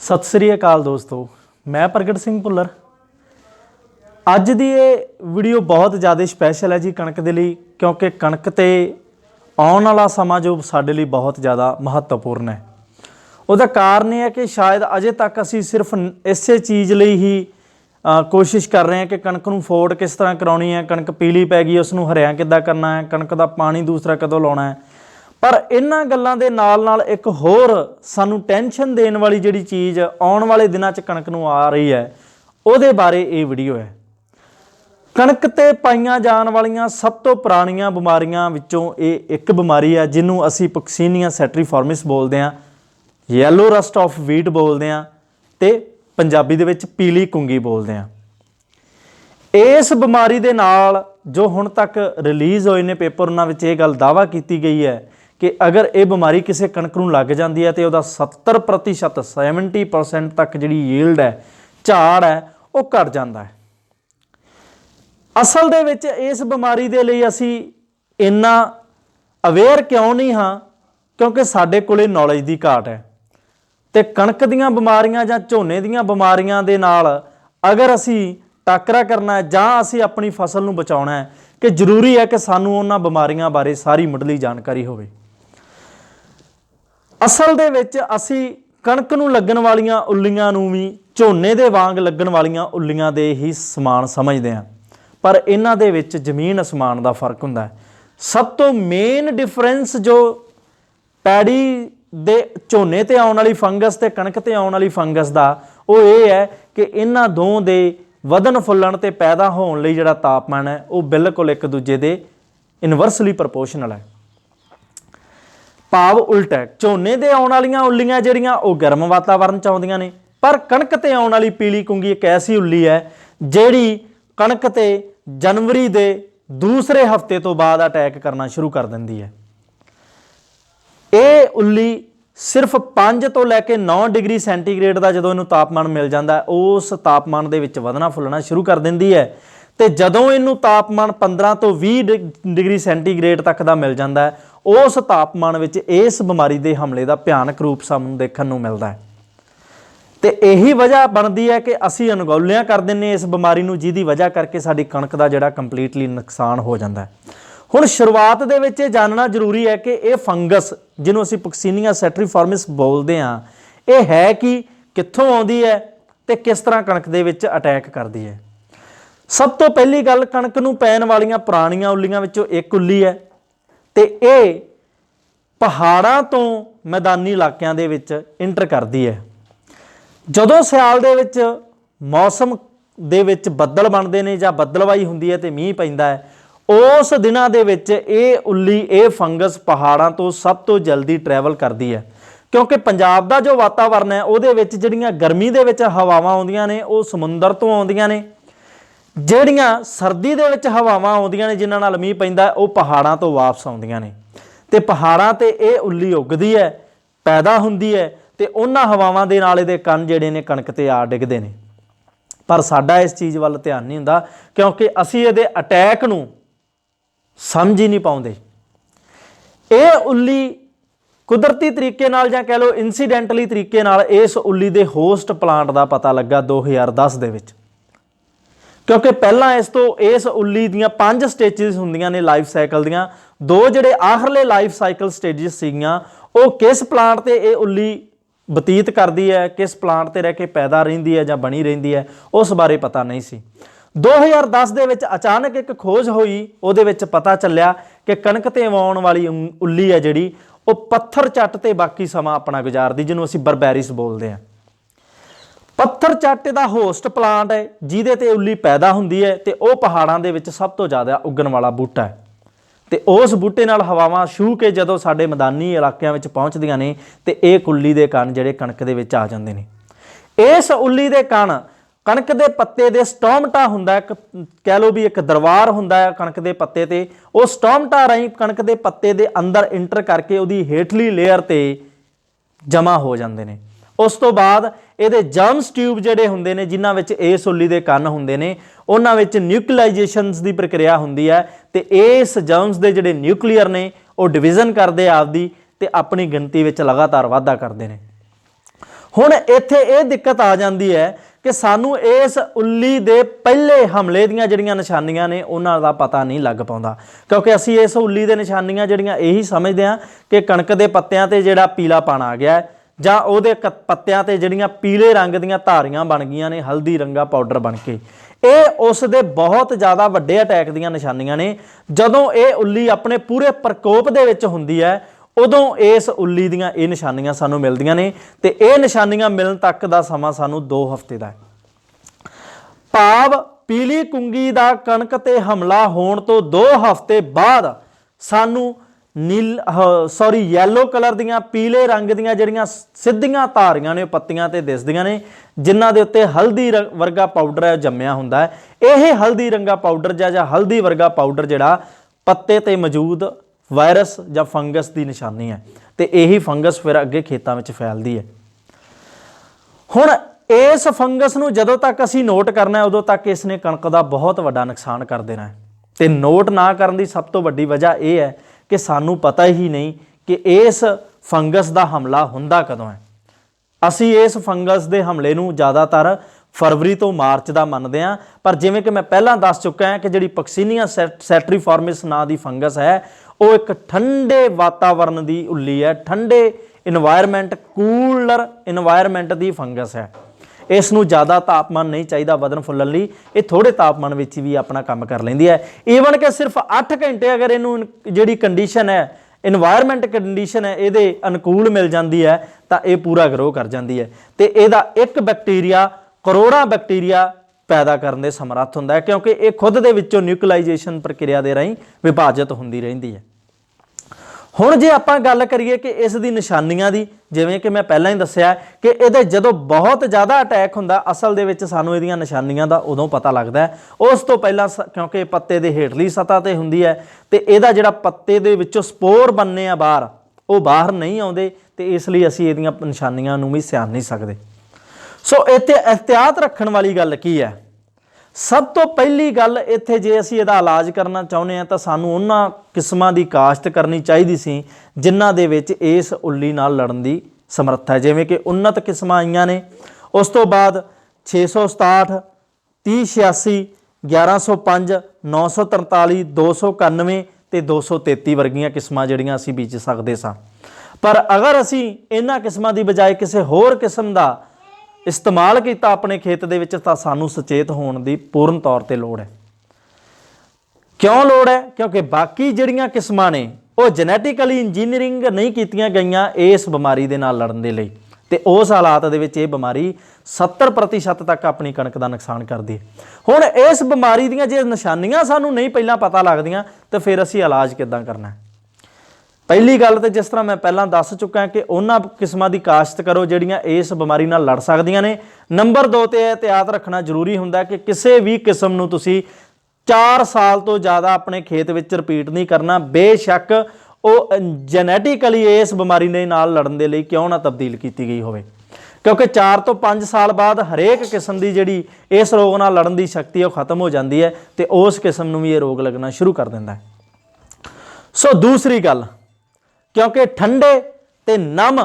ਸਤਿ ਸ੍ਰੀ ਅਕਾਲ ਦੋਸਤੋ, ਮੈਂ ਪ੍ਰਗਟ ਸਿੰਘ ਭੁੱਲਰ। ਅੱਜ ਦੀ ਇਹ ਵੀਡੀਓ ਬਹੁਤ ਜ਼ਿਆਦਾ ਸਪੈਸ਼ਲ ਹੈ ਜੀ ਕਣਕ ਦੇ ਲਈ, ਕਿਉਂਕਿ ਕਣਕ ਤੇ ਆਉਣ ਵਾਲਾ ਸਮਾਂ ਜੋ ਸਾਡੇ ਲਈ ਬਹੁਤ ਜ਼ਿਆਦਾ ਮਹੱਤਵਪੂਰਨ ਹੈ। ਉਹਦਾ ਕਾਰਨ ਇਹ ਹੈ ਕਿ ਸ਼ਾਇਦ ਅਜੇ ਤੱਕ ਅਸੀਂ ਸਿਰਫ ਇਸੇ ਚੀਜ਼ ਲਈ ਹੀ ਕੋਸ਼ਿਸ਼ ਕਰ ਰਹੇ ਹਾਂ ਕਿ ਕਣਕ ਨੂੰ ਫੋਰਡ ਕਿਸ ਤਰ੍ਹਾਂ ਕਰਾਉਣੀ ਹੈ, ਕਣਕ ਪੀਲੀ ਪੈ ਗਈ ਉਸ ਨੂੰ ਹਰਿਆ ਕਿੱਦਾਂ ਕਰਨਾ ਹੈ, ਕਣਕ ਦਾ ਪਾਣੀ ਦੂਸਰਾ ਕਦੋਂ ਲਾਉਣਾ ਹੈ। ਪਰ ਇਹਨਾਂ ਗੱਲਾਂ ਦੇ ਨਾਲ ਨਾਲ ਇੱਕ ਹੋਰ ਸਾਨੂੰ ਟੈਨਸ਼ਨ ਦੇਣ ਵਾਲੀ ਜਿਹੜੀ ਚੀਜ਼ ਆਉਣ ਵਾਲੇ ਦਿਨਾਂ 'ਚ ਕਣਕ ਨੂੰ ਆ ਰਹੀ ਹੈ, ਉਹਦੇ ਬਾਰੇ ਇਹ ਵੀਡੀਓ ਹੈ। ਕਣਕ ਤੇ ਪਾਈਆਂ ਜਾਣ ਵਾਲੀਆਂ ਸਭ ਤੋਂ ਪੁਰਾਣੀਆਂ ਬਿਮਾਰੀਆਂ ਵਿੱਚੋਂ ਇਹ ਇੱਕ ਬਿਮਾਰੀ ਹੈ, ਜਿਹਨੂੰ ਅਸੀਂ ਪਕਸੀਨੀਆ ਸੈਟਰੀਫਾਰਮਿਸ ਬੋਲਦੇ ਹਾਂ ਯੈਲੋ ਰਸਟ ਆਫ ਵੀਟ ਬੋਲਦੇ ਹਾਂ ਤੇ ਪੰਜਾਬੀ ਦੇ ਵਿੱਚ ਪੀਲੀ ਕੁੰਗੀ ਬੋਲਦੇ ਹਾਂ। ਇਸ ਬਿਮਾਰੀ ਦੇ ਨਾਲ ਜੋ ਹੁਣ ਤੱਕ ਰਿਲੀਜ਼ ਹੋਏ ਨੇ ਪੇਪਰ, ਉਹਨਾਂ ਵਿੱਚ ਇਹ ਗੱਲ ਦਾਵਾ ਕੀਤੀ ਗਈ ਹੈ ਕਿ ਅਗਰ ਇਹ ਬਿਮਾਰੀ ਕਿਸੇ ਕਣਕ ਨੂੰ ਲੱਗ ਜਾਂਦੀ ਹੈ ਤੇ ਉਹਦਾ 70% 70% ਤੱਕ ਜਿਹੜੀ ਯੀਲਡ ਹੈ, ਝਾੜ ਹੈ, ਉਹ ਘਟ ਜਾਂਦਾ ਹੈ। ਅਸਲ ਦੇ ਵਿੱਚ ਇਸ ਬਿਮਾਰੀ ਦੇ ਲਈ ਅਸੀਂ ਇੰਨਾ ਅਵੇਅਰ ਕਿਉਂ ਨਹੀਂ ਹਾਂ? ਕਿਉਂਕਿ ਸਾਡੇ ਕੋਲੇ ਨੌਲੇਜ ਦੀ ਘਾਟ ਹੈ। ਤੇ ਕਣਕ ਦੀਆਂ ਬਿਮਾਰੀਆਂ ਜਾਂ ਝੋਨੇ ਦੀਆਂ ਬਿਮਾਰੀਆਂ ਦੇ ਨਾਲ ਅਗਰ ਅਸੀਂ ਟਾਕਰਾ ਕਰਨਾ ਹੈ ਜਾਂ ਅਸੀਂ ਆਪਣੀ ਫਸਲ ਨੂੰ ਬਚਾਉਣਾ ਹੈ, ਕਿ ਜ਼ਰੂਰੀ ਹੈ ਕਿ ਸਾਨੂੰ ਉਹਨਾਂ ਬਿਮਾਰੀਆਂ ਬਾਰੇ ਸਾਰੀ ਮੁੱਢਲੀ ਜਾਣਕਾਰੀ ਹੋਵੇ। ਅਸਲ ਦੇ ਵਿੱਚ ਅਸੀਂ ਕਣਕ ਨੂੰ ਲੱਗਣ ਵਾਲੀਆਂ ਉੱਲੀਆਂ ਨੂੰ ਵੀ ਝੋਨੇ ਦੇ ਵਾਂਗ ਲੱਗਣ ਵਾਲੀਆਂ ਉੱਲੀਆਂ ਦੇ ਹੀ ਸਮਾਨ ਸਮਝਦੇ ਹਾਂ। ਪਰ ਇਹਨਾਂ ਦੇ ਵਿੱਚ ਜ਼ਮੀਨ ਅਸਮਾਨ ਦਾ ਫ਼ਰਕ ਹੁੰਦਾ ਹੈ। ਸਭ ਤੋਂ ਮੇਨ ਡਿਫਰੈਂਸ ਜੋ ਪੈੜੀ ਦੇ ਝੋਨੇ ਤੇ ਆਉਣ ਵਾਲੀ ਫੰਗਸ ਤੇ ਕਣਕ ਤੇ ਆਉਣ ਵਾਲੀ ਫੰਗਸ ਦਾ, ਉਹ ਇਹ ਹੈ ਕਿ ਇਹਨਾਂ ਦੋ ਦੇ ਵਧਣ ਫੁੱਲਣ ਤੇ ਪੈਦਾ ਹੋਣ ਲਈ ਜਿਹੜਾ ਤਾਪਮਾਨ ਹੈ, ਉਹ ਬਿਲਕੁਲ ਇੱਕ ਦੂਜੇ ਦੇ ਇਨਵਰਸਲੀ ਪ੍ਰੋਪੋਰਸ਼ਨਲ ਹੈ। ਭਾਵ ਉਲਟ ਹੈ। ਝੋਨੇ ਦੇ ਆਉਣ ਵਾਲੀਆਂ ਉੱਲੀਆਂ ਜਿਹੜੀਆਂ, ਉਹ ਗਰਮ ਵਾਤਾਵਰਣ ਚ ਆਉਂਦੀਆਂ ਨੇ। ਪਰ ਕਣਕ ਤੇ ਆਉਣ ਵਾਲੀ ਪੀਲੀ ਕੁੰਗੀ ਇੱਕ ਐਸੀ ਉੱਲੀ ਹੈ, ਜਿਹੜੀ ਕਣਕ ਤੇ ਜਨਵਰੀ ਦੇ ਦੂਸਰੇ ਹਫ਼ਤੇ ਤੋਂ ਬਾਅਦ ਅਟੈਕ ਕਰਨਾ ਸ਼ੁਰੂ ਕਰ ਦਿੰਦੀ ਹੈ। ਇਹ ਉੱਲੀ ਸਿਰਫ 5 ਤੋਂ ਲੈ ਕੇ 9 ਡਿਗਰੀ ਸੈਂਟੀਗ੍ਰੇਡ ਦਾ ਜਦੋਂ ਇਹਨੂੰ ਤਾਪਮਾਨ ਮਿਲ ਜਾਂਦਾ, ਉਸ ਤਾਪਮਾਨ ਦੇ ਵਿੱਚ ਵਧਣਾ ਫੁੱਲਣਾ ਸ਼ੁਰੂ ਕਰ ਦਿੰਦੀ ਹੈ। ਤੇ ਜਦੋਂ ਇਹਨੂੰ ਤਾਪਮਾਨ 15 ਤੋਂ 20 ਡਿ- ਡਿਗਰੀ ਸੈਂਟੀਗ੍ਰੇਡ ਤੱਕ ਦਾ ਮਿਲ ਜਾਂਦਾ ਹੈ, ਉਸ ਤਾਪਮਾਨ ਵਿੱਚ ਇਸ ਬਿਮਾਰੀ ਦੇ ਹਮਲੇ ਦਾ ਭਿਆਨਕ ਰੂਪ ਸਾਨੂੰ ਦੇਖਣ ਨੂੰ ਮਿਲਦਾ ਹੈ। ਤੇ ਇਹੀ ਵਜ੍ਹਾ ਬਣਦੀ ਹੈ ਕਿ ਅਸੀਂ ਅਣਗੌਲਿਆਂ ਕਰ ਦਿੰਨੇ ਇਸ ਬਿਮਾਰੀ ਨੂੰ, ਜਿਹਦੀ ਵਜ੍ਹਾ ਕਰਕੇ ਸਾਡੀ ਕਣਕ ਦਾ ਜਿਹੜਾ ਕੰਪਲੀਟਲੀ ਨੁਕਸਾਨ ਹੋ ਜਾਂਦਾ ਹੈ। ਹੁਣ ਸ਼ੁਰੂਆਤ ਦੇ ਵਿੱਚ ਇਹ ਜਾਣਨਾ ਜ਼ਰੂਰੀ ਹੈ ਕਿ ਇਹ ਫੰਗਸ, ਜਿਹਨੂੰ ਅਸੀਂ ਪਕਸੀਨੀਆ ਸੈਟਰੀਫਾਰਮਿਸ ਬੋਲਦੇ ਹਾਂ, ਇਹ ਹੈ ਕਿ ਕਿੱਥੋਂ ਆਉਂਦੀ ਹੈ ਤੇ ਕਿਸ ਤਰ੍ਹਾਂ ਕਣਕ ਦੇ ਵਿੱਚ ਅਟੈਕ ਕਰਦੀ ਹੈ। ਸਭ ਤੋਂ ਪਹਿਲੀ ਗੱਲ ਕਣਕ ਨੂੰ ਪੈਣ ਵਾਲੀਆਂ ਪੁਰਾਣੀਆਂ ਉੱਲੀਆਂ ਵਿੱਚੋਂ ਇੱਕ ਉੱਲੀ ਹੈ ਤੇ ਇਹ ਪਹਾੜਾਂ ਤੋਂ ਮੈਦਾਨੀ ਇਲਾਕਿਆਂ ਦੇ ਵਿੱਚ ਇੰਟਰ ਕਰਦੀ ਹੈ। ਜਦੋਂ ਸਿਆਲ ਦੇ ਵਿੱਚ ਮੌਸਮ ਦੇ ਵਿੱਚ ਬੱਦਲ ਬਣਦੇ ਨੇ ਜਾਂ ਬੱਦਲਵਾਈ ਹੁੰਦੀ ਹੈ ਤੇ ਮੀਂਹ ਪੈਂਦਾ ਹੈ, ਉਸ ਦਿਨਾਂ ਦੇ ਵਿੱਚ ਇਹ ਉੱਲੀ, ਇਹ ਫੰਗਸ ਪਹਾੜਾਂ ਤੋਂ ਸਭ ਤੋਂ ਜਲਦੀ ਟਰੈਵਲ ਕਰਦੀ ਹੈ। ਕਿਉਂਕਿ ਪੰਜਾਬ ਦਾ ਜੋ ਵਾਤਾਵਰਣ ਹੈ, ਉਹਦੇ ਵਿੱਚ ਜਿਹੜੀਆਂ ਗਰਮੀ ਦੇ ਵਿੱਚ ਹਵਾਵਾਂ ਆਉਂਦੀਆਂ ਨੇ, ਉਹ ਸਮੁੰਦਰ ਤੋਂ ਆਉਂਦੀਆਂ ਨੇ। ਜਿਹੜੀਆਂ ਸਰਦੀ ਦੇ ਵਿੱਚ ਹਵਾਵਾਂ ਆਉਂਦੀਆਂ ਨੇ, ਜਿਨ੍ਹਾਂ ਨਾਲ ਮੀਂਹ ਪੈਂਦਾ ਉਹ ਪਹਾੜਾਂ ਤੋਂ ਵਾਪਸ ਆਉਂਦੀਆਂ ਨੇ। ਤੇ ਪਹਾੜਾਂ ਤੇ ਇਹ ਉੱਲੀ ਉੱਗਦੀ ਹੈ, ਪੈਦਾ ਹੁੰਦੀ ਹੈ ਤੇ ਉਹਨਾਂ ਹਵਾਵਾਂ ਦੇ ਨਾਲ ਇਹਦੇ ਕੰਨ ਜਿਹੜੇ ਨੇ ਕਣਕ ਤੇ ਆ ਡਿੱਗਦੇ ਨੇ। ਪਰ ਸਾਡਾ ਇਸ ਚੀਜ਼ ਵੱਲ ਧਿਆਨ ਨਹੀਂ ਹੁੰਦਾ, ਕਿਉਂਕਿ ਅਸੀਂ ਇਹਦੇ ਅਟੈਕ ਨੂੰ ਸਮਝ ਹੀ ਨਹੀਂ ਪਾਉਂਦੇ। ਇਹ ਉੱਲੀ ਕੁਦਰਤੀ ਤਰੀਕੇ ਨਾਲ ਜਾਂ ਕਹਿ ਲਓ ਇਨਸੀਡੈਂਟਲੀ ਤਰੀਕੇ ਨਾਲ ਇਸ ਉੱਲੀ ਦੇ ਹੋਸਟ ਪਲਾਂਟ ਦਾ ਪਤਾ ਲੱਗਾ 2010 ਦੇ ਵਿੱਚ। ਕਿਉਂਕਿ ਪਹਿਲਾਂ ਇਸ ਤੋਂ ਇਸ ਉੱਲੀ ਦੀਆਂ ਪੰਜ ਸਟੇਜਸ ਹੁੰਦੀਆਂ ਨੇ ਲਾਈਫ ਸਾਈਕਲ ਦੀਆਂ। ਦੋ ਜਿਹੜੇ ਆਖਰਲੇ ਲਾਈਫ ਸਾਈਕਲ ਸਟੇਜਸ ਸੀਗੀਆਂ, ਉਹ ਕਿਸ ਪਲਾਂਟ ਤੇ ਇਹ ਉੱਲੀ ਬਤੀਤ ਕਰਦੀ ਹੈ, ਕਿਸ ਪਲਾਂਟ ਤੇ ਰਹਿ ਕੇ ਪੈਦਾ ਰਹਿੰਦੀ ਹੈ ਜਾਂ ਬਣੀ ਰਹਿੰਦੀ ਹੈ, ਉਸ ਬਾਰੇ ਪਤਾ ਨਹੀਂ ਸੀ। 2010 ਦੇ ਵਿੱਚ ਅਚਾਨਕ ਇੱਕ ਖੋਜ ਹੋਈ, ਉਹਦੇ ਵਿੱਚ ਪਤਾ ਚੱਲਿਆ ਕਿ ਕਣਕ ਤੇ ਵਾਉਣ ਵਾਲੀ ਉੱਲੀ ਹੈ ਜਿਹੜੀ, ਉਹ ਪੱਥਰ ਚੱਟ ਤੇ ਬਾਕੀ ਸਮਾਂ ਆਪਣਾ ਗੁਜ਼ਾਰਦੀ, ਜਿਹਨੂੰ ਅਸੀਂ ਬਰਬੈਰਿਸ ਬੋਲਦੇ ਆ ਪੱਥਰ ਚੱਟ ਦਾ ਹੋਸਟ ਪਲਾਂਟ ਹੈ, ਜਿਹਦੇ ਤੇ ਉੱਲੀ ਪੈਦਾ ਹੁੰਦੀ ਹੈ ਤੇ ਉਹ ਪਹਾੜਾਂ ਦੇ ਵਿੱਚ ਸਭ ਤੋਂ ਜ਼ਿਆਦਾ ਉੱਗਣ ਵਾਲਾ ਬੂਟਾ ਹੈ। ਤੇ ਉਸ ਬੂਟੇ ਨਾਲ ਹਵਾਵਾਂ ਛੂ ਕੇ ਜਦੋਂ ਸਾਡੇ ਮੈਦਾਨੀ ਇਲਾਕਿਆਂ ਵਿੱਚ ਪਹੁੰਚਦੀਆਂ ਨੇ, ਤੇ ਇਹ ਕੁੱਲੀ ਦੇ ਕਣ ਜਿਹੜੇ ਕਣਕ ਦੇ ਵਿੱਚ ਆ ਜਾਂਦੇ ਨੇ। ਇਸ ਉੱਲੀ ਦੇ ਕਣ ਕਣਕ ਦੇ ਪੱਤੇ ਦੇ ਸਟੋਮਟਾ ਹੁੰਦਾ ਇੱਕ ਕਹਿ ਲਓ ਵੀ ਇੱਕ ਦਰਵਾਰ ਹੁੰਦਾ ਹੈ ਕਣਕ ਦੇ ਪੱਤੇ ਤੇ। ਉਹ ਸਟੋਮਟਾ ਰਾਹੀਂ ਕਣਕ ਦੇ ਪੱਤੇ ਦੇ ਅੰਦਰ ਇੰਟਰ ਕਰਕੇ ਉਹਦੀ ਹੇਠਲੀ ਲੇਅਰ ਤੇ ਜਮਾ ਹੋ ਜਾਂਦੇ ਨੇ। ਉਸ ਤੋਂ ਬਾਅਦ ਇਹਦੇ ਜਰਮਸ ਟਿਊਬ ਜਿਹੜੇ ਹੁੰਦੇ ਨੇ, ਜਿਨ੍ਹਾਂ ਵਿੱਚ ਇਸ ਉੱਲੀ ਦੇ ਕੰਨ ਹੁੰਦੇ ਨੇ, ਉਹਨਾਂ ਵਿੱਚ ਨਿਊਕਲੀਲਾਈਜੇਸ਼ਨਸ ਦੀ ਪ੍ਰਕਿਰਿਆ ਹੁੰਦੀ ਹੈ ਤੇ ਇਸ ਜਰਮਸ ਦੇ ਜਿਹੜੇ ਨਿਊਕਲੀਅਰ ਨੇ, ਉਹ ਡਿਵੀਜ਼ਨ ਕਰਦੇ ਆਪਦੀ ਤੇ ਆਪਣੀ ਗਿਣਤੀ ਵਿੱਚ ਲਗਾਤਾਰ ਵਾਧਾ ਕਰਦੇ ਨੇ। ਹੁਣ ਇੱਥੇ ਇਹ ਦਿੱਕਤ ਆ ਜਾਂਦੀ ਹੈ ਕਿ ਸਾਨੂੰ ਇਸ ਉੱਲੀ ਦੇ ਪਹਿਲੇ ਹਮਲੇ ਦੀਆਂ ਜਿਹੜੀਆਂ ਨਿਸ਼ਾਨੀਆਂ ਨੇ, ਉਹਨਾਂ ਦਾ ਪਤਾ ਨਹੀਂ ਲੱਗ ਪਾਉਂਦਾ। ਕਿਉਂਕਿ ਅਸੀਂ ਇਸ ਉੱਲੀ ਦੇ ਨਿਸ਼ਾਨੀਆਂ ਜਿਹੜੀਆਂ ਇਹੀ ਸਮਝਦੇ ਹਾਂ ਕਿ ਕਣਕ ਦੇ ਪੱਤਿਆਂ ਤੇ ਜਿਹੜਾ ਪੀਲਾ ਪਾਣ ਆ ਗਿਆ ਹੈ ਜਾਂ ਉਹਦੇ ਕ- ਪੱਤਿਆਂ ਤੇ ਜਿਹੜੀਆਂ ਪੀਲੇ ਰੰਗ ਦੀਆਂ ਧਾਰੀਆਂ ਬਣ ਗਈਆਂ ਨੇ, ਹਲਦੀ ਰੰਗਾ ਪਾਊਡਰ ਬਣ ਕੇ। ਇਹ ਉਸ ਦੇ ਬਹੁਤ ਜ਼ਿਆਦਾ ਵੱਡੇ ਅਟੈਕ ਦੀਆਂ ਨਿਸ਼ਾਨੀਆਂ ਨੇ। ਜਦੋਂ ਇਹ ਉੱਲੀ ਆਪਣੇ ਪੂਰੇ ਪ੍ਰਕੋਪ ਦੇ ਵਿੱਚ ਹੁੰਦੀ ਹੈ, ਉਦੋਂ ਇਸ ਉੱਲੀ ਦੀਆਂ ਇਹ ਨਿਸ਼ਾਨੀਆਂ ਸਾਨੂੰ ਮਿਲਦੀਆਂ ਨੇ ਤੇ ਇਹ ਨਿਸ਼ਾਨੀਆਂ ਮਿਲਣ ਤੱਕ ਦਾ ਸਮਾਂ ਸਾਨੂੰ 2 ਹਫ਼ਤੇ ਦਾ ਹੈ। ਭਾਵ ਪੀਲੀ ਕੁੰਗੀ ਦਾ ਕਣਕ ਤੇ ਹਮਲਾ ਹੋਣ ਤੋਂ 2 ਹਫ਼ਤੇ ਬਾਅਦ ਸਾਨੂੰ ਨੀਲ ਸੌਰੀ ਯੈਲੋ ਕਲਰ ਦੀਆਂ, ਪੀਲੇ ਰੰਗ ਦੀਆਂ ਜਿਹੜੀਆਂ ਸਿੱਧੀਆਂ ਧਾਰੀਆਂ ਨੇ, ਉਹ ਪੱਤੀਆਂ ਤੇ ਦਿਸਦੀਆਂ ਨੇ, ਜਿਨ੍ਹਾਂ ਦੇ ਉੱਤੇ ਹਲਦੀ ਰ- ਵਰਗਾ ਪਾਊਡਰ ਹੈ, ਉਹ ਜੰਮਿਆ ਹੁੰਦਾ ਹੈ। ਇਹ ਹਲਦੀ ਰੰਗਾ ਪਾਊਡਰ ਜਾਂ ਜਾਂ ਹਲਦੀ ਵਰਗਾ ਪਾਊਡਰ ਜਿਹੜਾ, ਪੱਤੇ ਤੇ ਮੌਜੂਦ ਵਾਇਰਸ ਜਾਂ ਫੰਗਸ ਦੀ ਨਿਸ਼ਾਨੀ ਹੈ। ਤੇ ਇਹੀ ਫੰਗਸ ਫਿਰ ਅੱਗੇ ਖੇਤਾਂ ਵਿੱਚ ਫੈਲਦੀ ਹੈ। ਹੁਣ ਇਸ ਫੰਗਸ ਨੂੰ ਜਦੋਂ ਤੱਕ ਅਸੀਂ ਨੋਟ ਕਰਨਾ ਹੈ, ਉਦੋਂ ਤੱਕ ਇਸ ਨੇ ਕਣਕ ਦਾ ਬਹੁਤ ਵੱਡਾ ਨੁਕਸਾਨ ਕਰ ਦੇਣਾ ਹੈ। ਤੇ ਨੋਟ ਨਾ ਕਰਨ ਦੀ ਸਭ ਤੋਂ ਵੱਡੀ ਵਜ੍ਹਾ ਇਹ ਹੈ ਕਿ ਸਾਨੂੰ ਪਤਾ ਹੀ ਨਹੀਂ ਕਿ ਇਸ ਫੰਗਸ ਦਾ ਹਮਲਾ ਹੁੰਦਾ ਕਦੋਂ ਹੈ। ਅਸੀਂ ਇਸ ਫੰਗਸ ਦੇ ਹਮਲੇ ਨੂੰ ਜ਼ਿਆਦਾਤਰ ਫਰਵਰੀ ਤੋਂ ਮਾਰਚ ਦਾ ਮੰਨਦੇ ਆ ਪਰ ਜਿਵੇਂ ਕਿ ਮੈਂ ਪਹਿਲਾਂ ਦੱਸ ਚੁੱਕਾ ਹਾਂ ਕਿ ਜਿਹੜੀ ਪਕਸੀਨੀਆ ਸੈਟਰੀਫਾਰਮਿਸ ਨਾਂ ਦੀ ਫੰਗਸ ਹੈ, ਉਹ ਇੱਕ ਠੰਡੇ ਵਾਤਾਵਰਣ ਦੀ ਉੱਲੀ ਹੈ, ਠੰਡੇ এনवायरमेंट ਕੂਲਰ এনवायरमेंट ਦੀ ਫੰਗਸ ਹੈ। ਇਸ ਨੂੰ ਜ਼ਿਆਦਾ ਤਾਪਮਾਨ ਨਹੀਂ ਚਾਹੀਦਾ ਵਧਣ ਫੁੱਲਣ ਲਈ, ਇਹ ਥੋੜੇ ਤਾਪਮਾਨ ਵਿੱਚ ਵੀ ਆਪਣਾ ਕੰਮ ਕਰ ਲੈਂਦੀ ਹੈ। ਈਵਨ ਕਿ ਸਿਰਫ 8 ਘੰਟੇ ਅਗਰ ਇਹਨੂੰ ਜਿਹੜੀ ਕੰਡੀਸ਼ਨ ਹੈ এনवायरमेंट ਕੰਡੀਸ਼ਨ ਹੈ, ਇਹਦੇ ਅਨੁਕੂਲ ਮਿਲ ਜਾਂਦੀ ਹੈ, ਤਾਂ ਇਹ ਪੂਰਾ ਗਰੋ ਕਰ ਜਾਂਦੀ ਹੈ। ਤੇ ਇਹਦਾ ਇੱਕ ਬੈਕਟੀਰੀਆ ਕਰੋੜਾਂ ਬੈਕਟੀਰੀਆ ਪੈਦਾ ਕਰਨ ਦੇ ਸਮਰੱਥ ਹੁੰਦਾ ਹੈ, ਕਿਉਂਕਿ ਇਹ ਖੁਦ ਦੇ ਵਿੱਚੋਂ ਨਿਊਕਲਾਈਜੇਸ਼ਨ ਪ੍ਰਕਿਰਿਆ ਦੇ ਰਾਹੀਂ ਵਿਭਾਜਿਤ ਹੁੰਦੀ ਰਹਿੰਦੀ ਹੈ। ਹੁਣ ਜੇ ਆਪਾਂ ਗੱਲ ਕਰੀਏ ਕਿ ਇਸ ਦੀ ਨਿਸ਼ਾਨੀਆਂ ਦੀ ਜਿਵੇਂ ਕਿ ਮੈਂ ਪਹਿਲਾਂ ਹੀ ਦੱਸਿਆ ਕਿ ਇਹਦੇ ਜਦੋਂ ਬਹੁਤ ਜ਼ਿਆਦਾ ਅਟੈਕ ਹੁੰਦਾ, ਅਸਲ ਦੇ ਵਿੱਚ ਸਾਨੂੰ ਇਹਦੀਆਂ ਨਿਸ਼ਾਨੀਆਂ ਦਾ ਉਦੋਂ ਪਤਾ ਲੱਗਦਾ ਹੈ। ਉਸ ਤੋਂ ਪਹਿਲਾਂ ਸ- ਕਿਉਂਕਿ ਪੱਤੇ ਦੇ ਹੇਠਲੀ ਸਤ੍ਹਾ ਤੇ ਹੁੰਦੀ ਹੈ ਤੇ ਇਹਦਾ ਜਿਹੜਾ ਪੱਤੇ ਦੇ ਵਿੱਚੋਂ ਸਪੋਰ ਬੰਨੇ ਆ ਬਾਹਰ, ਉਹ ਬਾਹਰ ਨਹੀਂ ਆਉਂਦੇ ਤੇ ਇਸ ਲਈ ਅਸੀਂ ਇਹਦੀਆਂ ਨਿਸ਼ਾਨੀਆਂ ਨੂੰ ਵੀ ਸਿਆਣ ਨਹੀਂ ਸਕਦੇ। ਸੋ ਇੱਥੇ ਇhtiyਾਤ ਰੱਖਣ ਵਾਲੀ ਗੱਲ ਕੀ ਹੈ? ਸਭ ਤੋਂ ਪਹਿਲੀ ਗੱਲ ਇੱਥੇ ਜੇ ਅਸੀਂ ਇਹਦਾ ਇਲਾਜ ਕਰਨਾ ਚਾਹੁੰਦੇ ਹਾਂ ਤਾਂ ਸਾਨੂੰ ਉਹਨਾਂ ਕਿਸਮਾਂ ਦੀ ਕਾਸ਼ਤ ਕਰਨੀ ਚਾਹੀਦੀ ਸੀ ਜਿਨ੍ਹਾਂ ਦੇ ਵਿੱਚ ਇਸ ਉੱਲੀ ਨਾਲ ਲੜਨ ਦੀ ਸਮਰੱਥਾ ਹੈ। ਜਿਵੇਂ ਕਿ ਉન્નਤ ਕਿਸਮਾਂ ਆਈਆਂ ਨੇ। ਉਸ ਤੋਂ ਬਾਅਦ 667 3086 1105 943 291 ਤੇ 233 ਵਰਗੀਆਂ ਕਿਸਮਾਂ ਜਿਹੜੀਆਂ ਅਸੀਂ ਬੀਜ ਸਕਦੇ ਸਾਂ। ਪਰ ਅਗਰ ਅਸੀਂ ਇਹਨਾਂ ਕਿਸਮਾਂ ਦੀ ਬਜਾਏ ਕਿਸੇ ਹੋਰ ਕਿਸਮ ਦਾ ਇਸਤੇਮਾਲ ਕੀਤਾ ਆਪਣੇ ਖੇਤ ਦੇ ਵਿੱਚ ਤਾਂ ਸਾਨੂੰ ਸੁਚੇਤ ਹੋਣ ਦੀ ਪੂਰਨ ਤੌਰ ਤੇ ਲੋੜ ਹੈ। ਕਿਉਂ ਲੋੜ ਹੈ? ਕਿਉਂਕਿ ਬਾਕੀ ਜਿਹੜੀਆਂ ਕਿਸਮਾਂ ਨੇ, ਉਹ ਜੈਨੇਟਿਕਲੀ ਇੰਜੀਨੀਅਰਿੰਗ ਨਹੀਂ ਕੀਤੀਆਂ ਗਈਆਂ ਇਸ ਬਿਮਾਰੀ ਦੇ ਨਾਲ ਲੜਨ ਦੇ ਲਈ। ਤੇ ਉਸ ਹਾਲਾਤ ਦੇ ਵਿੱਚ ਇਹ ਬਿਮਾਰੀ 70% ਤੱਕ ਆਪਣੀ ਕਣਕ ਦਾ ਨੁਕਸਾਨ ਕਰਦੀ ਹੈ। ਹੁਣ ਇਸ ਬਿਮਾਰੀ ਦੀਆਂ ਜੇ ਨਿਸ਼ਾਨੀਆਂ ਸਾਨੂੰ ਨਹੀਂ ਪਹਿਲਾਂ ਪਤਾ ਲੱਗਦੀਆਂ, ਤਾਂ ਫਿਰ ਅਸੀਂ ਇਲਾਜ ਕਿੱਦਾਂ ਕਰਨਾ ਹੈ? ਪਹਿਲੀ ਗੱਲ ਤੇ ਜਿਸ ਤਰ੍ਹਾਂ ਮੈਂ ਪਹਿਲਾਂ ਦੱਸ ਚੁੱਕਾ ਕਿ ਉਹਨਾਂ ਕਿਸਮਾਂ ਦੀ ਕਾਸ਼ਤ ਕਰੋ ਜਿਹੜੀਆਂ ਇਸ ਬਿਮਾਰੀ ਨਾਲ ਲੜ ਸਕਦੀਆਂ ਨੇ। ਨੰਬਰ 2 ਤੇ ਇਹ ਰੱਖਣਾ ਜ਼ਰੂਰੀ ਹੁੰਦਾ ਕਿ ਕਿਸੇ ਵੀ ਕਿਸਮ ਨੂੰ ਤੁਸੀਂ 4 ਸਾਲ ਤੋਂ ਜ਼ਿਆਦਾ ਆਪਣੇ ਖੇਤ ਵਿੱਚ ਰਿਪੀਟ ਨਹੀਂ ਕਰਨਾ। ਬੇਸ਼ੱਕ ਉਹ ਜੈਨੇਟਿਕਲੀ ਇਸ ਬਿਮਾਰੀ ਦੇ ਨਾਲ ਲੜਨ ਦੇ ਲਈ ਕਿਉਂ ਨਾ ਤਬਦੀਲ ਕੀਤੀ ਗਈ ਹੋਵੇ। ਕਿਉਂਕਿ 4 ਤੋਂ 5 ਸਾਲ ਬਾਅਦ ਹਰੇਕ ਕਿਸਮ ਦੀ ਜਿਹੜੀ ਇਸ ਰੋਗ ਨਾਲ ਲੜਨ ਦੀ ਸ਼ਕਤੀ ਉਹ ਖਤਮ ਹੋ ਜਾਂਦੀ ਹੈ ਤੇ ਉਸ ਕਿਸਮ ਨੂੰ ਵੀ ਇਹ ਰੋਗ ਲੱਗਣਾ ਸ਼ੁਰੂ ਕਰ ਦਿੰਦਾ ਹੈ। ਸੋ ਦੂਸਰੀ ਗੱਲ ਕਿਉਂਕਿ ਠੰਡੇ ਤੇ ਨਮ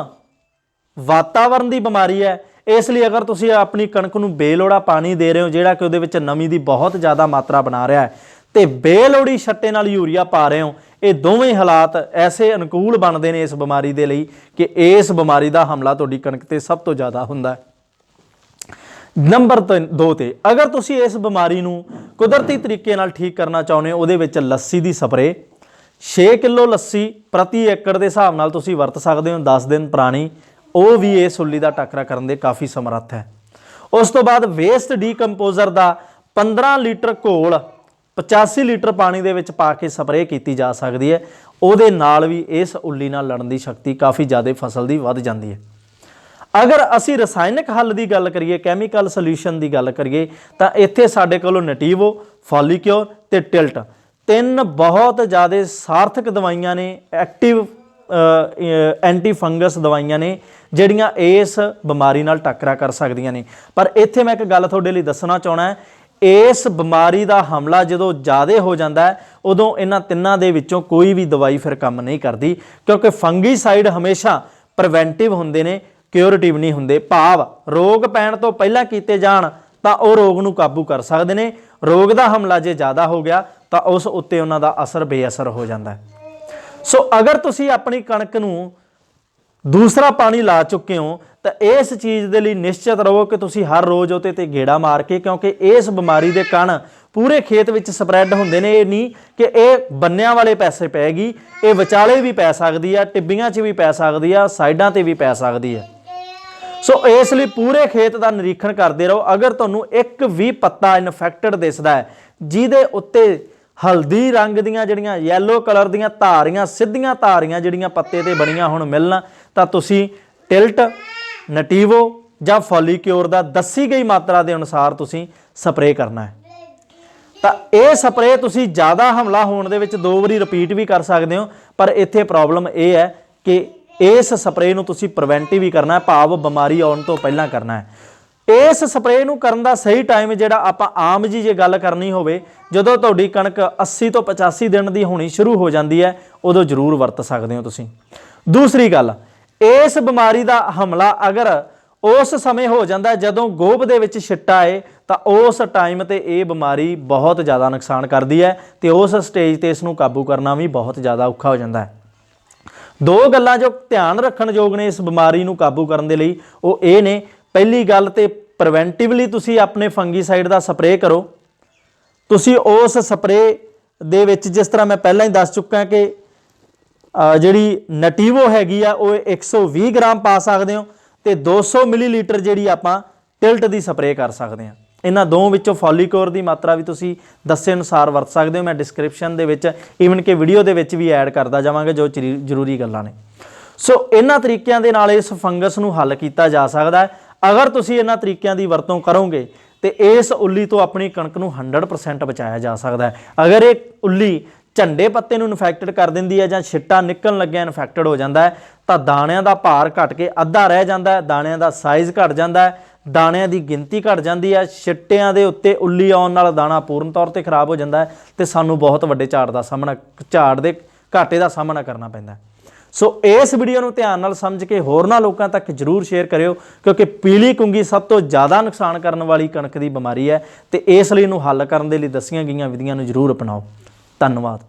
ਵਾਤਾਵਰਣ ਦੀ ਬਿਮਾਰੀ ਹੈ। ਇਸ ਲਈ ਅਗਰ ਤੁਸੀਂ ਆਪਣੀ ਕਣਕ ਨੂੰ ਬੇਲੋੜਾ ਪਾਣੀ ਦੇ ਰਹੇ ਹੋ, ਜਿਹੜਾ ਕਿ ਉਹਦੇ ਵਿੱਚ ਨਮੀ ਦੀ ਬਹੁਤ ਜ਼ਿਆਦਾ ਮਾਤਰਾ ਬਣਾ ਰਿਹਾ ਹੈ, ਤੇ ਬੇਲੋੜੀ ਛੱਟੇ ਨਾਲ ਯੂਰੀਆ ਪਾ ਰਹੇ ਹੋ, ਇਹ ਦੋਵੇਂ ਹਾਲਾਤ ਐਸੇ ਅਨੁਕੂਲ ਬਣਦੇ ਨੇ ਇਸ ਬਿਮਾਰੀ ਦੇ ਲਈ ਕਿ ਇਸ ਬਿਮਾਰੀ ਦਾ ਹਮਲਾ ਤੁਹਾਡੀ ਕਣਕ ਤੇ ਸਭ ਤੋਂ ਜ਼ਿਆਦਾ ਹੁੰਦਾ ਹੈ। ਨੰਬਰ 2 ਤੇ, ਅਗਰ ਤੁਸੀਂ ਇਸ ਬਿਮਾਰੀ ਨੂੰ ਕੁਦਰਤੀ ਤਰੀਕੇ ਨਾਲ ਠੀਕ ਕਰਨਾ ਚਾਹੁੰਦੇ ਹੋ, ਉਹਦੇ ਵਿੱਚ ਲੱਸੀ ਦੀ ਸਪਰੇ 6 ਕਿਲੋ ਲੱਸੀ ਪ੍ਰਤੀ ਏਕੜ ਦੇ ਹਿਸਾਬ ਨਾਲ ਤੁਸੀਂ ਵਰਤ ਸਕਦੇ ਹੋ 10 ਦਿਨ ਪੁਰਾਣੀ। ਉਹ ਵੀ ਇਸ ਉੱਲੀ ਦਾ ਟੱਕਰਾ ਕਰਨ ਦੇ ਕਾਫੀ ਸਮਰੱਥ ਹੈ। ਉਸ ਤੋਂ ਬਾਅਦ ਵੇਸਟ ਡੀਕੰਪੋਜ਼ਰ ਦਾ 15 ਲੀਟਰ ਘੋਲ 85 ਲੀਟਰ ਪਾਣੀ ਦੇ ਵਿੱਚ ਪਾ ਕੇ ਸਪਰੇਅ ਕੀਤੀ ਜਾ ਸਕਦੀ ਹੈ। ਉਹਦੇ ਨਾਲ ਵੀ ਇਸ ਉੱਲੀ ਨਾਲ ਲੜਨ ਦੀ ਸ਼ਕਤੀ ਕਾਫੀ ਜ਼ਿਆਦਾ ਫਸਲ ਦੀ ਵੱਧ ਜਾਂਦੀ ਹੈ। ਅਗਰ ਅਸੀਂ ਰਸਾਇਣਿਕ ਹੱਲ ਦੀ ਗੱਲ ਕਰੀਏ ਕੈਮੀਕਲ ਸੋਲੂਸ਼ਨ ਦੀ ਗੱਲ ਕਰੀਏ, ਤਾਂ ਇੱਥੇ ਸਾਡੇ ਕੋਲੋਂ ਨਟੀਵੋ ਫੋਲੀਕਿਓਰ ਤੇ ਟਿਲਟ ਤਿੰਨ ਬਹੁਤ ਜ਼ਿਆਦਾ ਸਾਰਥਕ ਦਵਾਈਆਂ ਨੇ, ਐਕਟਿਵ ਐਂਟੀ ਫੰਗਸ ਦਵਾਈਆਂ ਨੇ, ਜਿਹੜੀਆਂ ਇਸ ਬਿਮਾਰੀ ਨਾਲ ਟੱਕਰਾ ਕਰ ਸਕਦੀਆਂ ਨੇ। ਪਰ ਇੱਥੇ ਮੈਂ ਇੱਕ ਗੱਲ ਤੁਹਾਡੇ ਲਈ ਦੱਸਣਾ ਚਾਹਣਾ ਹੈ, ਇਸ ਬਿਮਾਰੀ ਦਾ ਹਮਲਾ ਜਦੋਂ ਜ਼ਿਆਦਾ ਹੋ ਜਾਂਦਾ ਹੈ, ਉਦੋਂ ਇਹਨਾਂ ਤਿੰਨਾਂ ਦੇ ਵਿੱਚੋਂ ਕੋਈ ਵੀ ਦਵਾਈ ਫਿਰ ਕੰਮ ਨਹੀਂ ਕਰਦੀ, ਕਿਉਂਕਿ ਫੰਗੀਸਾਈਡ ਹਮੇਸ਼ਾ ਪ੍ਰੀਵੈਂਟਿਵ ਹੁੰਦੇ ਨੇ, ਕਿਉਰੇਟਿਵ ਨਹੀਂ ਹੁੰਦੇ। ਭਾਵ ਰੋਗ ਪੈਣ ਤੋਂ ਪਹਿਲਾਂ ਕੀਤੇ ਜਾਣ ਤਾਂ ਉਹ ਰੋਗ ਨੂੰ ਕਾਬੂ ਕਰ ਸਕਦੇ ਨੇ। ਰੋਗ ਦਾ ਹਮਲਾ ਜੇ ਜ਼ਿਆਦਾ ਹੋ ਗਿਆ ਤਾਂ ਉਸ ਉੱਤੇ ਉਹਨਾਂ ਦਾ ਅਸਰ ਬੇਅਸਰ ਹੋ ਜਾਂਦਾ ਸੋ ਅਗਰ ਤੁਸੀਂ ਆਪਣੀ ਕਣਕ ਨੂੰ ਦੂਸਰਾ ਪਾਣੀ ਲਾ ਚੁੱਕੇ ਹੋ, ਤਾਂ ਇਸ ਚੀਜ਼ ਦੇ ਲਈ ਨਿਸ਼ਚਿਤ ਰਹੋ ਕਿ ਤੁਸੀਂ ਹਰ ਰੋਜ਼ ਉਹਤੇ ਤੇ ਗੇੜਾ ਮਾਰ ਕੇ, ਕਿਉਂਕਿ ਇਸ ਬਿਮਾਰੀ ਦੇ ਕਣ ਪੂਰੇ ਖੇਤ ਵਿੱਚ ਸਪਰੈਡ ਹੁੰਦੇ ਨੇ। ਇਹ ਨਹੀਂ ਕਿ ਇਹ ਬੰਨਿਆਂ ਵਾਲੇ ਪੈਸੇ ਪੈਗੀ ਇਹ ਵਿਚਾਲੇ ਵੀ ਪੈ ਸਕਦੀ ਆ, ਟਿੱਬੀਆਂ 'ਚ ਵੀ ਪੈ ਸਕਦੀ ਆ, ਸਾਈਡਾਂ ਤੇ ਵੀ ਪੈ ਸਕਦੀ ਆ। ਸੋ ਇਸ ਲਈ ਪੂਰੇ ਖੇਤ ਦਾ ਨਿਰੀਖਣ ਕਰਦੇ ਰਹੋ। ਅਗਰ ਤੁਹਾਨੂੰ ਇੱਕ ਵੀ ਪੱਤਾ ਇਨਫੈਕਟਡ ਦਿਸਦਾ ਹੈ, ਜਿਹਦੇ ਉੱਤੇ ਹਲਦੀ ਰੰਗ ਦੀਆਂ ਜਿਹੜੀਆਂ ਯੈਲੋ ਕਲਰ ਦੀਆਂ ਧਾਰੀਆਂ, ਸਿੱਧੀਆਂ ਧਾਰੀਆਂ ਜਿਹੜੀਆਂ ਪੱਤੇ ਤੇ ਬਣੀਆਂ ਹੁਣ ਮਿਲਣ, ਤਾਂ ਤੁਸੀਂ ਟਿਲਟ ਨਟੀਵੋ ਜਾਂ ਫੋਲੀਕਿਓਰ ਦਾ ਦੱਸੀ ਗਈ ਮਾਤਰਾ ਦੇ ਅਨੁਸਾਰ ਤੁਸੀਂ ਸਪਰੇਅ ਕਰਨਾ ਹੈ। ਤਾਂ ਇਹ ਸਪਰੇਅ ਤੁਸੀਂ ਜ਼ਿਆਦਾ ਹਮਲਾ ਹੋਣ ਦੇ ਵਿੱਚ ਦੋ ਵਾਰੀ ਰਿਪੀਟ ਵੀ ਕਰ ਸਕਦੇ ਹੋ, ਪਰ ਇੱਥੇ ਪ੍ਰੋਬਲਮ ਇਹ ਹੈ ਕਿ ਇਸ ਸਪਰੇਅ ਨੂੰ ਤੁਸੀਂ ਪ੍ਰੀਵੈਂਟਿਵ ਵੀ ਕਰਨਾ ਹੈ, ਭਾਵ ਬਿਮਾਰੀ ਆਉਣ ਤੋਂ ਪਹਿਲਾਂ ਕਰਨਾ ਹੈ। ਇਸ ਸਪਰੇਅ ਨੂੰ ਕਰਨ ਦਾ ਸਹੀ ਟਾਈਮ ਜਿਹੜਾ ਆਪਾਂ ਆਮ ਜੀ ਜੇ ਗੱਲ ਕਰਨੀ ਹੋਵੇ, ਜਦੋਂ ਤੁਹਾਡੀ ਕਣਕ 80 ਤੋਂ 85 ਦਿਨ ਦੀ ਹੋਣੀ ਸ਼ੁਰੂ ਹੋ ਜਾਂਦੀ ਹੈ, ਉਦੋਂ ਜ਼ਰੂਰ ਵਰਤ ਸਕਦੇ ਹੋ ਤੁਸੀਂ। ਦੂਸਰੀ ਗੱਲ, ਇਸ ਬਿਮਾਰੀ ਦਾ ਹਮਲਾ ਅਗਰ ਉਸ ਸਮੇਂ ਹੋ ਜਾਂਦਾ ਜਦੋਂ ਗੋਭ ਦੇ ਵਿੱਚ ਛਿੱਟਾ ਏ, ਤਾਂ ਉਸ ਟਾਈਮ ਤੇ ਇਹ ਬਿਮਾਰੀ ਬਹੁਤ ਜ਼ਿਆਦਾ ਨੁਕਸਾਨ ਕਰਦੀ ਹੈ ਤੇ ਉਸ ਸਟੇਜ ਤੇ ਇਸ ਨੂੰ ਕਾਬੂ ਕਰਨਾ ਵੀ ਬਹੁਤ ਜ਼ਿਆਦਾ ਔਖਾ ਹੋ ਜਾਂਦਾ ਹੈ। ਦੋ ਗੱਲਾਂ ਜੋ ਧਿਆਨ ਰੱਖਣ ਯੋਗ ਨੇ ਇਸ ਬਿਮਾਰੀ ਨੂੰ ਕਾਬੂ ਕਰਨ ਦੇ ਲਈ, ਉਹ ਇਹ ਨੇ ਪਹਿਲੀ ਗੱਲ ਤੇ ਪ੍ਰੀਵੈਂਟਿਵਲੀ ਤੁਸੀਂ ਆਪਣੇ ਫੰਗੀਸਾਈਡ ਦਾ ਸਪਰੇਅ ਕਰੋ। ਤੁਸੀਂ ਉਸ ਸਪਰੇਅ ਦੇ ਵਿੱਚ ਜਿਸ ਤਰ੍ਹਾਂ ਮੈਂ ਪਹਿਲਾਂ ਹੀ ਦੱਸ ਚੁੱਕਾ ਕਿ ਜਿਹੜੀ ਨਟੀਵੋ ਹੈਗੀ ਆ, ਉਹ 120 ਗ੍ਰਾਮ ਪਾ ਸਕਦੇ ਹੋ ਤੇ 200 ਮਿਲੀਲੀਟਰ ਜਿਹੜੀ ਆਪਾਂ ਟਿਲਟ ਦੀ ਸਪਰੇਅ ਕਰ ਸਕਦੇ ਹਾਂ। ਇਹਨਾਂ ਦੋ ਵਿੱਚੋਂ ਫੋਲੀਕੋਰ ਦੀ ਮਾਤਰਾ ਵੀ ਤੁਸੀਂ ਦੱਸੇ ਅਨੁਸਾਰ ਵਰਤ ਸਕਦੇ ਹੋ। ਮੈਂ ਡਿਸਕ੍ਰਿਪਸ਼ਨ ਦੇ ਵਿੱਚ ਈਵਨ ਕਿ ਵੀਡੀਓ ਦੇ ਵਿੱਚ ਵੀ ਐਡ ਕਰਦਾ ਜਾਵਾਂਗਾ ਜੋ ਚਰੀ- ਜ਼ਰੂਰੀ ਗੱਲਾਂ ਨੇ। ਸੋ ਇਹਨਾਂ ਤਰੀਕਿਆਂ ਦੇ ਨਾਲ ਇਸ ਫੰਗਸ ਨੂੰ ਹੱਲ ਕੀਤਾ ਜਾ ਸਕਦਾ ਹੈ। ਅਗਰ ਤੁਸੀਂ ਇਹਨਾਂ ਤਰੀਕਿਆਂ ਦੀ ਵਰਤੋਂ ਕਰੋਗੇ, ਤੇ ਇਸ ਉੱਲੀ ਤੋਂ ਆਪਣੀ ਕਣਕ ਨੂੰ 100% ਬਚਾਇਆ ਜਾ ਸਕਦਾ ਹੈ। ਅਗਰ ਇਹ ਉੱਲੀ ਝੰਡੇ ਪੱਤੇ ਨੂੰ ਇਨਫੈਕਟਡ ਕਰ ਦਿੰਦੀ ਹੈ ਜਾਂ ਛਿੱਟਾ ਨਿਕਲਣ ਲੱਗਿਆ ਇਨਫੈਕਟਡ ਹੋ ਜਾਂਦਾ ਹੈ, ਤਾਂ ਦਾਣਿਆਂ ਦਾ ਭਾਰ ਘਟ ਕੇ ਅੱਧਾ ਰਹਿ ਜਾਂਦਾ ਹੈ, ਦਾਣਿਆਂ ਦਾ ਸਾਈਜ਼ ਘਟ ਜਾਂਦਾ ਹੈ, ਦਾਣਿਆਂ ਦੀ ਗਿਣਤੀ ਘਟ ਜਾਂਦੀ ਹੈ, ਛਿੱਟਿਆਂ ਦੇ ਉੱਤੇ ਉੱਲੀ ਆਉਣ ਨਾਲ ਦਾਣਾ ਪੂਰਨ ਤੌਰ ਤੇ ਖਰਾਬ ਹੋ ਜਾਂਦਾ ਹੈ, ਤੇ ਸਾਨੂੰ ਬਹੁਤ ਵੱਡੇ ਝਾੜ ਦਾ ਸਾਹਮਣਾ, ਝਾੜ ਦੇ ਘਾਟੇ ਦਾ ਸਾਹਮਣਾ ਕਰਨਾ ਪੈਂਦਾ ਹੈ। ਸੋ ਇਸ ਵੀਡੀਓ ਨੂੰ ਧਿਆਨ ਨਾਲ ਸਮਝ ਕੇ ਹੋਰਨਾਂ ਲੋਕਾਂ ਤੱਕ ਜਰੂਰ ਸ਼ੇਅਰ ਕਰਿਓ, ਕਿਉਂਕਿ ਪੀਲੀ ਕੁੰਗੀ ਸਭ ਤੋਂ ਜ਼ਿਆਦਾ ਨੁਕਸਾਨ ਕਰਨ ਵਾਲੀ ਕਣਕ ਦੀ ਬਿਮਾਰੀ ਹੈ ਤੇ ਇਸ ਲਈ ਇਹਨੂੰ ਹੱਲ ਕਰਨ ਦੇ ਲਈ ਦੱਸੀਆਂ ਗਈਆਂ ਵਿਧੀਆਂ ਨੂੰ ਜਰੂਰ ਅਪਣਾਓ। ਧੰਨਵਾਦ।